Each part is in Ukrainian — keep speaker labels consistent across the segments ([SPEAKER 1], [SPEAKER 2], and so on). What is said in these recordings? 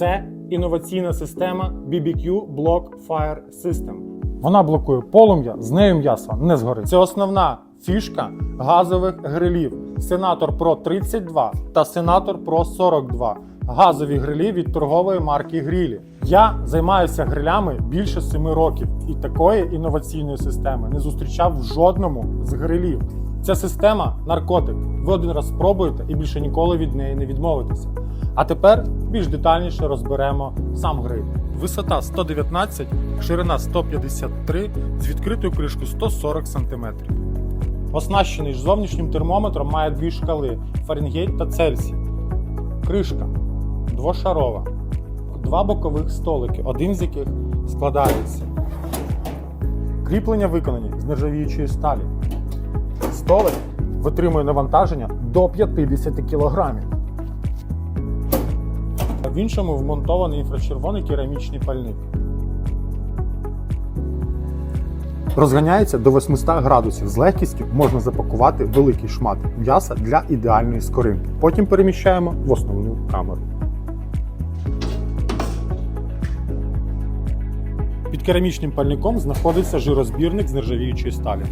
[SPEAKER 1] Це інноваційна система BBQ Block Fire System. Вона блокує полум'я, з нею м'ясо не згорить. Це основна фішка газових грилів Senator Pro 32 та Senator Pro 42. Газові грилі від торгової марки Грілі. Я займаюся грилями більше 7 років, і такої інноваційної системи не зустрічав в жодному з грилів. Ця система наркотик. Ви один раз спробуєте і більше ніколи від неї не відмовитеся. А тепер більш детальніше розберемо сам гриль. Висота 119, ширина 153, з відкритою кришкою 140 см. Оснащений ж зовнішнім термометром має дві шкали Фаренгейт та Цельсій. Кришка двошарова. Два бокових столики, один з яких складається. Кріплення виконані з нержавіючої сталі. Столик витримує навантаження до 50 кг. В іншому вмонтований інфрачервоний керамічний пальник. Розганяється до 800 градусів. З легкістю можна запакувати великий шмат м'яса для ідеальної скоринки. Потім переміщаємо в основну камеру. Під керамічним пальником знаходиться жирозбірник з нержавіючої сталі.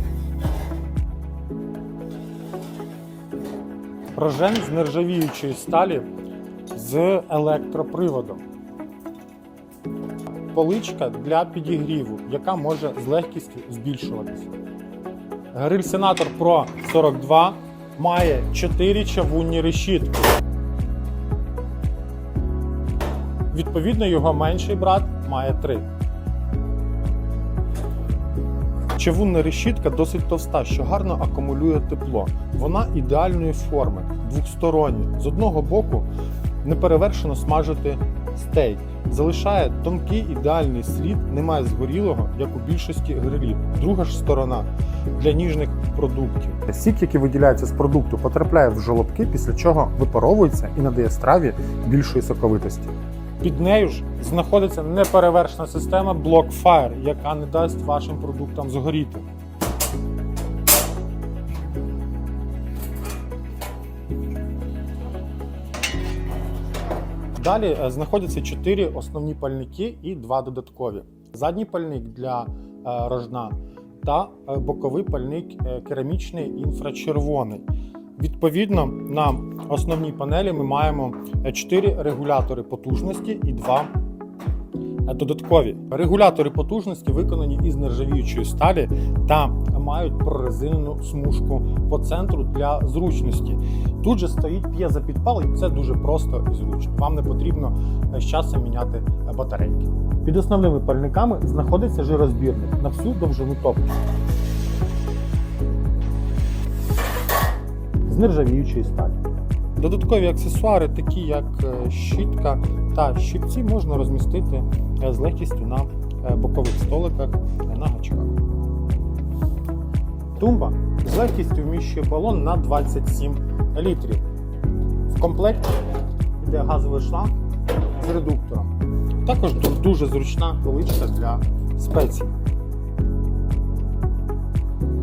[SPEAKER 1] Прожен з нержавіючої сталі з електроприводом. Поличка для підігріву, яка може з легкістю збільшуватися. Гриль Senator Pro 42 має 4 чавунні решітки. Відповідно, його менший брат має 3. Чавунна решітка досить товста, що гарно акумулює тепло. Вона ідеальної форми, двохстороння. З одного боку неперевершено смажити стейк. Залишає тонкий ідеальний слід, немає згорілого, як у більшості грилів. Друга ж сторона для ніжних продуктів. Сік, який виділяється з продукту, потрапляє в жолобки, після чого випаровується і надає страві більшої соковитості. Під нею ж знаходиться неперевершена система BlockFire, яка не дасть вашим продуктам згоріти. Далі е, знаходяться чотири основні пальники і два додаткові. Задній пальник для е, рожна та е, боковий пальник керамічний інфрачервоний. Відповідно, на основній панелі ми маємо 4 регулятори потужності і 2 додаткові. Регулятори потужності виконані із нержавіючої сталі та мають прорезинену смужку по центру для зручності. Тут же стоїть п'єзопідпал, і це дуже просто і зручно. Вам не потрібно з часом міняти батарейки. Під основними пальниками знаходиться жирозбірник на всю довжину топки. з нержавіючої сталі. Додаткові аксесуари, такі як е, щітка та щипці, можна розмістити е, з легкістю на е, бокових столиках на гачках. Тумба з легкістю вміщує балон на 27 літрів. В комплекті йде газовий шланг з редуктором. Також дуже зручна поличка для спецій.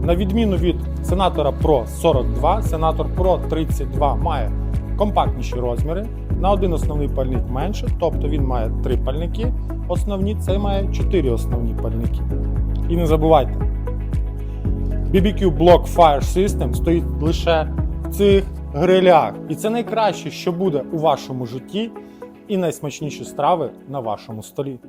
[SPEAKER 1] На відміну від Senator Pro 42, Senator Pro 32 має компактніші розміри, на один основний пальник менше, тобто він має три пальники основні, цей має чотири основні пальники. І не забувайте, BBQ Block Fire System стоїть лише в цих грилях. І це найкраще, що буде у вашому житті, і найсмачніші страви на вашому столі.